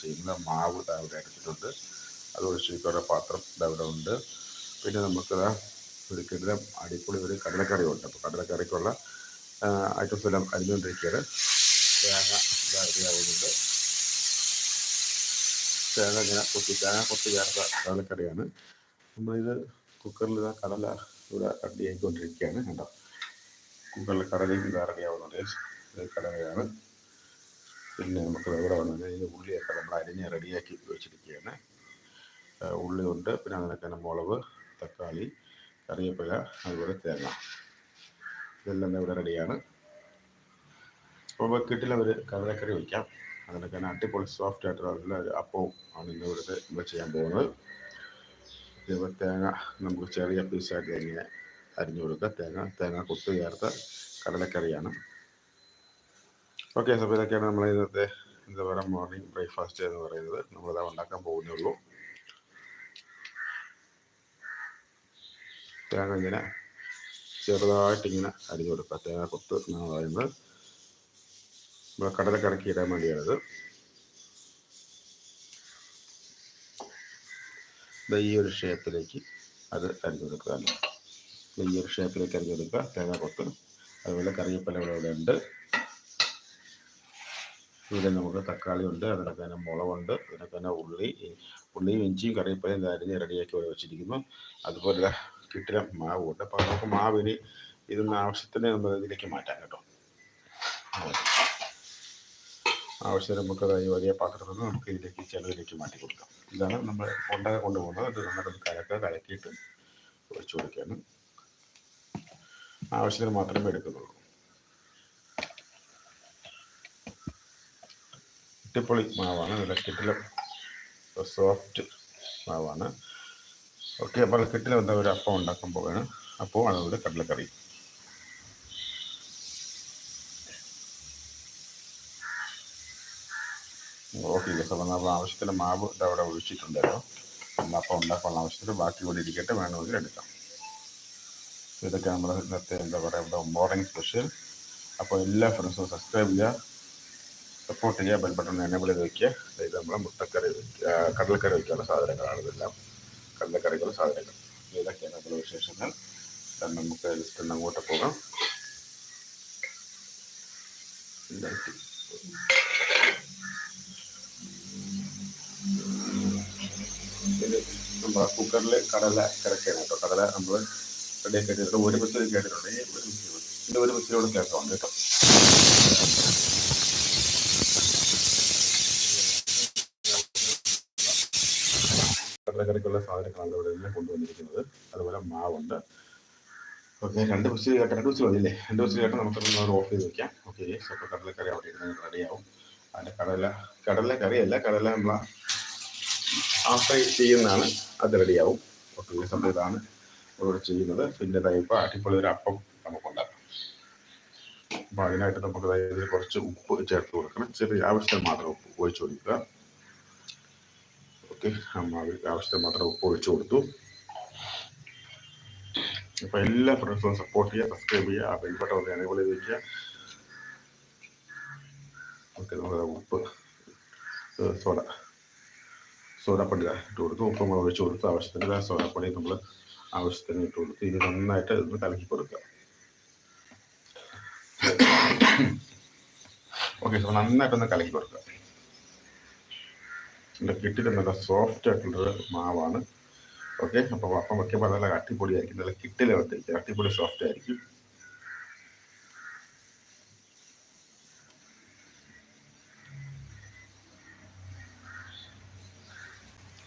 ചെയ്യുന്നത് മാവ് ദാ ഇവിടെ എടുത്തിട്ടുണ്ട്. അത് ഒഴിച്ചിരിക്കുന്ന പാത്രം ഇതവിടെ ഉണ്ട്. പിന്നെ നമുക്ക് ഒരിക്കലും അടിപൊളി ഒരു കടലക്കറി ഉണ്ട് അപ്പോൾ കടലക്കറിക്കുള്ള ഐറ്റംസ് എല്ലാം അരിഞ്ഞുകൊണ്ടിരിക്കുകയാണ്. തേങ്ങ ഇതാവുന്നുണ്ട് തേങ്ങ ഇങ്ങനെ കൊത്തി തേങ്ങ കൊത്തി ചേർത്ത കടലക്കറിയാണ്. നമ്മളിത് കുക്കറിൽ ഇതാ കടല ഇവിടെ റെഡി ആയിക്കൊണ്ടിരിക്കുകയാണ്. കണ്ടോ? കുക്കറിൽ കടലയും ഇതാ റെഡിയാവുന്നുണ്ട് കടലയാണ്. പിന്നെ നമുക്ക് ഇവിടെ വന്നത് കഴിഞ്ഞാൽ ഉള്ളിയൊക്കെ നമ്മൾ അരിഞ്ഞ് റെഡിയാക്കി വെച്ചിരിക്കുകയാണ്. ഉള്ളി ഉണ്ട് പിന്നെ അങ്ങനെ തന്നെ മുളക് തക്കാളി കറിവേപ്പില അതുപോലെ തേങ്ങ. ഇതെല്ലാം ഇവിടെ റെഡിയാണ്. അപ്പോൾ ബക്കറ്റിൽ ഒരു കടലക്കറി വയ്ക്കാം. തന്നെ അടിപൊളി സോഫ്റ്റ് ആയിട്ടുള്ള നല്ല അപ്പവും ആണ് ഇന്ന് ഇവിടുത്തെ നമ്മൾ ചെയ്യാൻ പോകുന്നത്. ഇതേപോലെ തേങ്ങ നമുക്ക് ചെറിയ പീസായിട്ട് ഇങ്ങനെ അരിഞ്ഞു കൊടുക്കുക. തേങ്ങ തേങ്ങ കൊത്തു ചേർത്ത കടലക്കറിയാണ്. ഓക്കെ അപ്പോൾ ഇതൊക്കെയാണ് നമ്മൾ ഇന്നത്തെ എന്താ പറയുക മോർണിംഗ് ബ്രേക്ക്ഫാസ്റ്റ് എന്ന് പറയുന്നത്. നമ്മളത് ഉണ്ടാക്കാൻ പോകുന്നുള്ളൂ. തേങ്ങ ഇങ്ങനെ ചെറുതായിട്ട് ഇങ്ങനെ അരിഞ്ഞു കൊടുക്കുക. തേങ്ങ കൊത്ത് എന്നാണ് പറയുന്നത്. നമ്മൾ കടല കടക്കി ഇടാൻ വേണ്ടിയാണിത് ഈ ഒരു ഷേപ്പിലേക്ക് അത് അരിഞ്ഞു കൊടുക്കുക ഈ ഒരു ഷേപ്പിലേക്ക് അരിഞ്ഞെടുക്കുക തേങ്ങ കൊത്ത്. അതുപോലെ കറിയപ്പല ഇവിടെ ഉണ്ട്. ഇവിടെ നമുക്ക് തക്കാളി ഉണ്ട് അതിനൊക്കെ തന്നെ മുളകുണ്ട് അതിനെ തന്നെ ഉള്ളി ഉള്ളിയും ഇഞ്ചിയും കറിവേപ്പിലയും അരിഞ്ഞ് റെഡിയാക്കി ഇവിടെ വെച്ചിരിക്കുന്നു. അതുപോലെ കിട്ടിയ മാവ് ഉണ്ട്. അപ്പോൾ നമുക്ക് മാവിന് ഇതൊന്ന് ആവശ്യത്തിന് നമ്മൾ ഇതിലേക്ക് മാറ്റാം കേട്ടോ. ആവശ്യത്തിന് നമുക്ക് വലിയ പാത്രത്തിൽ നിന്ന് നമുക്ക് ഇതിലേക്ക് ചിലതിലേക്ക് മാറ്റി കൊടുക്കാം. ഇതാണ് നമ്മൾ ഉണ്ടാക്കി കൊണ്ടുപോകുന്നത്. അത് നന്നായിട്ട് കലക്കുക കലക്കിയിട്ട് ഒഴിച്ചു കൊടുക്കുകയാണ്. ആവശ്യത്തിന് മാത്രമേ എടുക്കുന്നുള്ളൂ. അടിപൊളി മാവാണ്. നല്ല കിട്ടിലും സോഫ്റ്റ് മാവാണ്. ഓക്കെ അപ്പോൾ കിട്ടില വന്ന ഒരു അപ്പം ഉണ്ടാക്കാൻ പോവുകയാണ്. അപ്പോൾ അതുപോലെ കടലക്കറി. ഓക്കെ അപ്പോൾ നമ്മൾ ആവശ്യത്തിന് മാവ് അവിടെ ഒഴിച്ചിട്ടുണ്ടല്ലോ. നമ്മൾ അപ്പം ഉണ്ടാക്കാനുള്ള ആവശ്യത്തിന് ബാക്കി കൂടി ഇരിക്കട്ടെ വേണമെങ്കിൽ എടുക്കാം. ഇതൊക്കെ നമ്മൾ ഇന്നത്തെ എന്താ പറയുക ഇവിടെ മോർണിംഗ് സ്പെഷ്യൽ അപ്പോൾ എല്ലാ ഫ്രണ്ട്സും സബ്സ്ക്രൈബ് ചെയ്യുക. സപ്പോർട്ട് ചെയ്യുക ബെൽ ബട്ടൺ എനേബിൾ ചെയ്ത് വയ്ക്കുക അതായത് നമ്മൾ മുട്ടക്കറി കടലക്കറി വയ്ക്കാനുള്ള സാധനങ്ങളാണ് ഇതെല്ലാം. കടലക്കറിക്കുള്ള സാധനങ്ങൾ. ഇതൊക്കെയാണ് നമ്മുടെ വിശേഷങ്ങൾ. നമുക്ക് ലിസ്റ്റ് അങ്ങോട്ട് പോകാം. ഇത് കുക്കറിൽ കടല കിടക്കുകയാണ് കേട്ടോ. കടല നമ്മൾ റെഡിയാക്കി കേട്ടിട്ടുണ്ട് ഒരു ബസ്സിൽ കേട്ടിട്ടുണ്ട്. ഈ ഒരു ഒരു ബസ്സിലൂടെ കേട്ടോ കേട്ടോ. കടലക്കറിക്കുള്ള സാധനങ്ങളാണ് ഇവിടെ എല്ലാം കൊണ്ടുവന്നിരിക്കുന്നത്. അതുപോലെ മാവുണ്ട്. ഓക്കെ രണ്ട് ബസ് കേട്ടോ രണ്ട് ബസ് വന്നില്ലേ? രണ്ട് ബസ് കേട്ടോ നമുക്ക് ഓഫ് ചെയ്ത് വെക്കാം. ഓക്കെ അപ്പോൾ കടലക്കറി അവിടെ ഇരുന്ന് റെഡിയാവും അതിന്റെ കടല കടല കടലക്കറിയല്ല കടല നമ്മളെ ആഫ്രൈ ചെയ്യുന്നതാണ്. അത് റെഡിയാവും ഓക്കെ സമയം ഇതാണ് ഇവിടെ ചെയ്യുന്നത്. പിന്നെ ഇപ്പോൾ അടിപൊളി ഒരു അപ്പം നമുക്കുണ്ടാക്കാം അപ്പോൾ അതിനായിട്ട് നമുക്ക് ഇതിൽ കുറച്ച് ഉപ്പ് ചേർത്ത് കൊടുക്കണം. ചെറിയ ആവശ്യത്തിന് മാത്രം ഉപ്പ് ഒഴിച്ചു കൊടുക്കുക. ഓക്കെ ആവശ്യത്തിന് മാത്രം ഉപ്പ് ഒഴിച്ചു കൊടുത്തു. അപ്പോൾ എല്ലാ ഫ്രണ്ട്സും സപ്പോർട്ട് ചെയ്യുക സബ്സ്ക്രൈബ് ചെയ്യുക ആ ബെൽ ബട്ടൺ ഒന്ന് എനേബിൾ ചെയ്ത് വയ്ക്കുക ഓക്കെ നമ്മൾ ഉപ്പ് സോഡ സോഡാപ്പൊടി ഇട്ട് കൊടുത്തു. ഉപ്പ് നമ്മൾ ഒഴിച്ചു കൊടുത്തു ആവശ്യത്തിന് സോഡാപ്പൊടി നമ്മൾ ആവശ്യത്തിന് ഇട്ട് കൊടുത്തു. ഇത് നന്നായിട്ട് ഒന്ന് കലക്കി കൊടുക്കുക. ഓക്കെ സോ നന്നായിട്ടൊന്ന് കലക്കി കൊടുക്കുക. എന്റെ കിട്ടിയിട്ട് നല്ല സോഫ്റ്റ് ആയിട്ടുള്ളൊരു മാവാണ്. ഓക്കെ അപ്പോൾ അപ്പം വയ്ക്കുമ്പോൾ നല്ല അട്ടിപ്പൊടി ആയിരിക്കും നല്ല കിട്ടില വന്നിരിക്കും അട്ടിപ്പൊടി സോഫ്റ്റ് ആയിരിക്കും.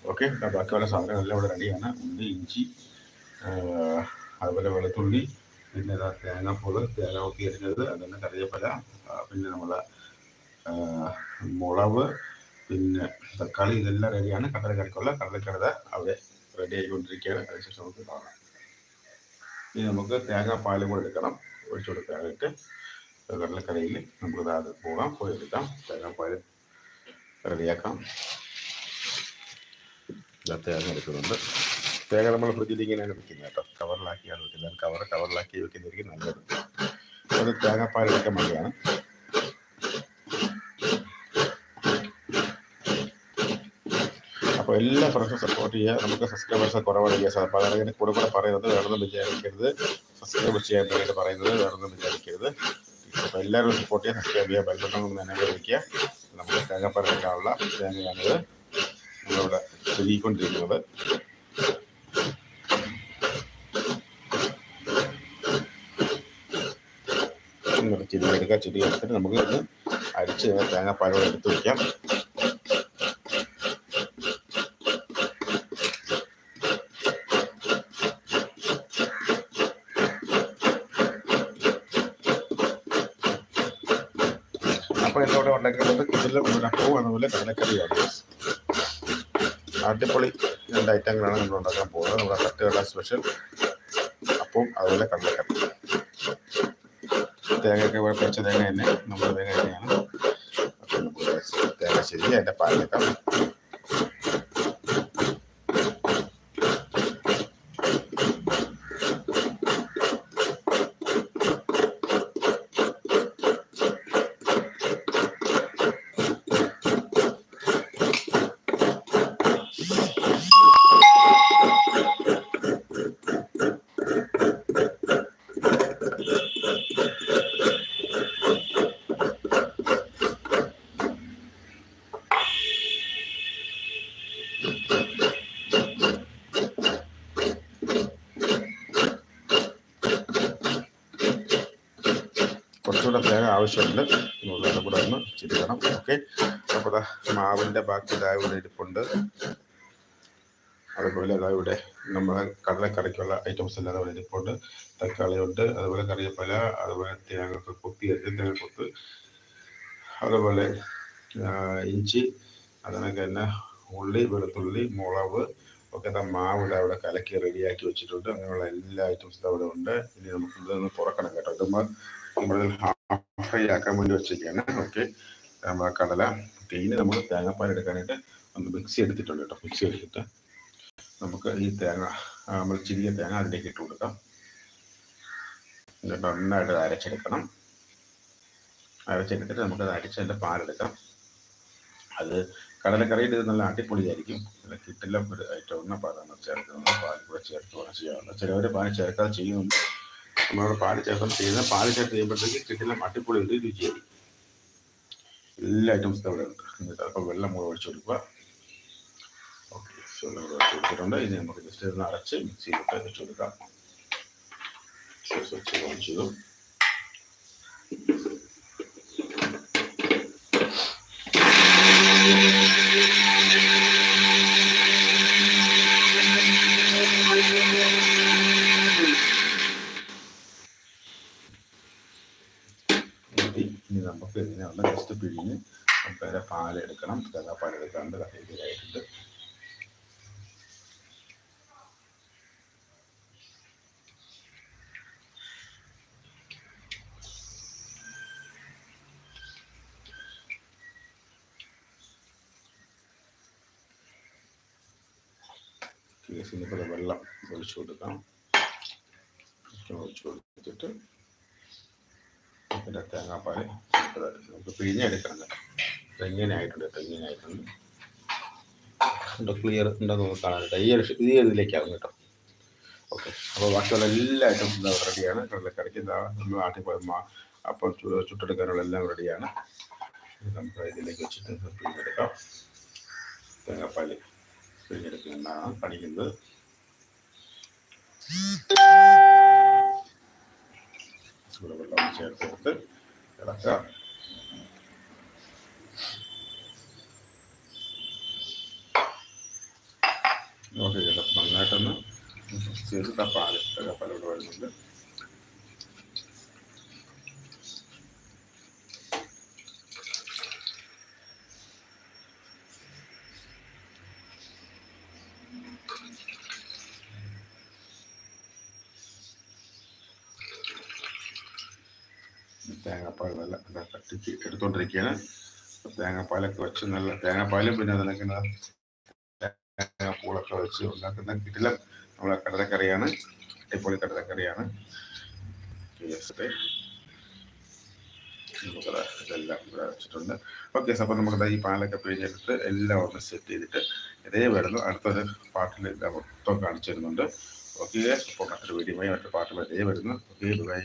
ഓക്കെ ബാക്കിയുള്ള സാധനങ്ങളെല്ലാം ഇവിടെ റെഡിയാണ് ഉള്ളി ഇഞ്ചി അതുപോലെ വെളുത്തുള്ളി പിന്നെ ഇതാ തേങ്ങാപ്പൂൾ തേങ്ങ ഒക്കെ അരിഞ്ഞത് അതുതന്നെ കറിവേപ്പില ആ, പിന്നെ നമ്മളെ ആ, മുളക് പിന്നെ തക്കാളി ഇതെല്ലാം റെഡിയാണ് കടലക്കറിക്കുള്ള കടലക്കറി അവിടെ റെഡി ആയിക്കൊണ്ടിരിക്കുകയാണ്. അതിനുശേഷം നമുക്ക് കാണാം. ഇനി നമുക്ക് തേങ്ങാപ്പാലും കൂടെ എടുക്കണം. ഒഴിച്ചു കൊടുക്കാനായിട്ട് കടലക്കറിയിൽ നമുക്ക് അത് പോകാം പോയി എടുക്കാം. തേങ്ങാപ്പാൽ റെഡിയാക്കാം. തേങ്ങ എടുക്കുന്നുണ്ട്. തേങ്ങ നമ്മൾ ഫ്രിഡ്ജിൽ ഇങ്ങനെയാണ് വെക്കുന്നത് കേട്ടോ. കവറിലാക്കിയാണ് വെക്കുന്നത്. കവർ കവറിലാക്കി വെക്കുന്നതായിരിക്കും നല്ലത്. അത് തേങ്ങാപ്പാൽ എടുക്കാൻ വേണ്ടിയാണ്. അപ്പോൾ എല്ലാ ഫ്രണ്ട്സും സപ്പോർട്ട് ചെയ്യുക നമുക്ക് സബ്സ്ക്രൈബേഴ്സ് കുറവാണ് സാർ. അപ്പോൾ അങ്ങനെ കൂടെ കൂടെ പറയുന്നത്. വേണമെന്ന് വിചാരിക്കരുത്. സബ്സ്ക്രൈബ് ചെയ്യാൻ വേണ്ടിയിട്ട് പറയുന്നത്. വേണമെന്ന് വിചാരിക്കരുത്. അപ്പോൾ എല്ലാവരും സപ്പോർട്ട് ചെയ്യുക സബ്സ്ക്രൈബ് ചെയ്യുക ബെൽബട്ടൺ തന്നെ വയ്ക്കുക നമുക്ക് തേങ്ങാപ്പാലെടുക്കാനുള്ള തേങ്ങയാണിത്. നമ്മളിവിടെ ചെരുകിക്കൊണ്ടിരിക്കുന്നത് ഇങ്ങോട്ട് ചെടി എടുക്കുക ചെടി എടുത്തിട്ട് നമുക്ക് ഇത് അരിച്ച് തേങ്ങാപ്പാലോടെ എടുത്ത് വയ്ക്കാം അപ്പോൾ ഇതോടെ ഇതിൽ അപ്പവും അതുപോലെ കടലക്കറിയാണ്. അടിപൊളി രണ്ട് ഐറ്റങ്ങളാണ് നമ്മൾ ഉണ്ടാക്കാൻ പോകുന്നത്. നമ്മുടെ തട്ടുകട സ്പെഷ്യൽ അപ്പവും അതുപോലെ കടലക്കറി. തേങ്ങയൊക്കെ കുറച്ച് തേങ്ങ തന്നെ നമ്മുടെ തേങ്ങ തന്നെയാണ്. തേങ്ങ ശരി അതിന്റെ പാലെടുക്കാം കുറച്ചുകൂടെ തേങ്ങ ആവശ്യമുണ്ട്. എന്നുള്ളത് കൂടെ ഒന്ന് ചിരിക്കണം ഓക്കെ. അപ്പോൾ മാവിന്റെ ബാക്കി ഇതായ ഇവിടെ ഇരിപ്പുണ്ട്. അതുപോലെ അതാ ഇവിടെ നമ്മുടെ കടലക്കറിക്കുള്ള ഐറ്റംസ് എല്ലാം അതുപോലെ ഇരിപ്പുണ്ട്. തക്കാളിയുണ്ട് അതുപോലെ കറിയപ്പല അതുപോലെ തേങ്ങ കൊത്തി തേങ്ങ കൊത്ത് അതുപോലെ ഇഞ്ചി അതിനൊക്കെ തന്നെ ഉള്ളി വെളുത്തുള്ളി മുളക് ഒക്കെ മാവ് അവിടെ കലക്കി റെഡിയാക്കി വെച്ചിട്ടുണ്ട്. അങ്ങനെയുള്ള എല്ലാ ഐറ്റംസും അവിടെ ഉണ്ട്. ഇനി നമുക്ക് ഇതൊന്ന് തുറക്കണം കേട്ടോ. ഇതുമ്പോൾ നമ്മൾ ഹാഫ് ഫ്രൈ ആക്കാൻ വേണ്ടി വെച്ചിരിക്കുകയാണ്. ഓക്കെ നമ്മൾ കടല ഇനി നമ്മൾ തേങ്ങാപ്പാൽ എടുക്കാനായിട്ട് ഒന്ന് മിക്സി എടുത്തിട്ടുണ്ട് കേട്ടോ. മിക്സി എടുത്തിട്ട് നമുക്ക് ഈ തേങ്ങ നമ്മൾ ചിരിയ തേങ്ങ അതിലേക്ക് ഇട്ട് കൊടുക്കാം. എന്നിട്ട് നന്നായിട്ട് അരച്ചെടുക്കണം. അരച്ചെടുത്തിട്ട് നമുക്കത് അരിച്ചതിന്റെ പാലെടുക്കാം അത് കടലക്കറിയിൽ ഇത് നല്ല അടിപൊളിയായിരിക്കും. നല്ല കിട്ടില്ല ഒരു ഐറ്റം ഒന്നും പാലാണ് ചേർക്കുന്നത്. പാൽ കൂടെ ചേർത്ത് ചെയ്യാറുള്ളത് ചിലവർ പാൽ ചേർക്കാതെ ചെയ്യുന്നുണ്ട്. നമ്മളവിടെ പാൽ ചേർത്ത് ചെയ്യുന്ന പാൽ ചേർത്ത് ചെയ്യുമ്പോഴത്തേക്ക് കിട്ടുന്ന അടിപൊളി ഉണ്ട് രുചിയായി എല്ലാ ഐറ്റംസും അവിടെ ഉണ്ട്. എന്നിട്ട് വെള്ളം കൂടെ ഒഴിച്ചു കൊടുക്കുക. ഓക്കെ വെള്ളം കൂടെ ഒഴിച്ചു കൊടുത്തിട്ടുണ്ട്. ഇനി നമുക്ക് ജസ്റ്റ് ഒന്ന് അടച്ച് മിക്സിയിലിട്ട് വെച്ചു കൊടുക്കാം. സ്വച്ച് ഓൺ ചെയ്തു. മതി ഇനി നമുക്ക് ഇതിനുള്ള ജസ്റ്റ് പിഴിഞ്ഞ് അതിന്റെ പാലെടുക്കണം തേങ്ങാപ്പാൽ പാലെടുക്കാണ്ട് കഥയിലായിട്ടുണ്ട് കേസിനിപ്പോൾ വെള്ളം ഒഴിച്ചു കൊടുക്കാം ഒഴിച്ചു കൊടുത്തിട്ട് പിന്നെ തേങ്ങാപ്പാൽ നമുക്ക് പിഴിഞ്ഞെടുക്കണം കേട്ടോ തെങ്ങനെ ആയിട്ടുണ്ട് ആയിട്ടുണ്ട് ക്ലിയർ ഉണ്ടോ നമുക്ക് കേട്ടോ ഈ ഈ ഇതിലേക്കാവും കേട്ടോ. ഓക്കെ അപ്പോൾ ബാക്കിയുള്ള എല്ലാ ഐറ്റംസും റെഡിയാണ് കടലക്കറിക്ക് നമ്മൾ നാട്ടിൽ പോയ അപ്പം ചുട്ടെടുക്കാനുള്ള എല്ലാം റെഡിയാണ് നമുക്ക് ഇതിലേക്ക് വെച്ചിട്ട് പിഴിഞ്ഞെടുക്കാം. തേങ്ങാപ്പാൽ പിഴിഞ്ഞെടുക്കുന്നതാണ് പഠിക്കുന്നത് ഇവിടെ വെള്ളം ചേർത്തെടുത്ത് ഇളക്കാം. ഓക്കെ ചേട്ടാ. നന്നായിട്ടൊന്ന് മിക്സ് ചെയ്ത് ആ വരുന്നുണ്ട്. തേങ്ങാപ്പാൽ നല്ല കട്ടിച്ച് എടുത്തോണ്ടിരിക്കുകയാണ്. തേങ്ങാപ്പാലൊക്കെ വെച്ച് നല്ല തേങ്ങാപ്പാലും പിന്നെ അതിനൊക്കെ തേങ്ങാപ്പൂളൊക്കെ വെച്ച് ഉണ്ടാക്കുന്ന കിട്ടില്ല നമ്മളെ കടലക്കറിയാണ്. അടിപൊളി കടലക്കറിയാണ്. ഇതെല്ലാം ഇവിടെ വെച്ചിട്ടുണ്ട്. ഓക്കെ അപ്പോൾ നമുക്ക് ഈ പാലൊക്കെ പിഴിഞ്ഞെടുത്ത് എല്ലാം ഒന്ന് സെറ്റ് ചെയ്തിട്ട് ഇതേ വരുന്നു അടുത്തൊരു പാട്ടിൽ മൊത്തം കാണിച്ചു തരുന്നുണ്ട്. ഓക്കെ അപ്പോൾ മറ്റൊരു വീഡിയോയുമായി മറ്റൊരു പാട്ടിൽ ഇതേ വരുന്നു. Okay bye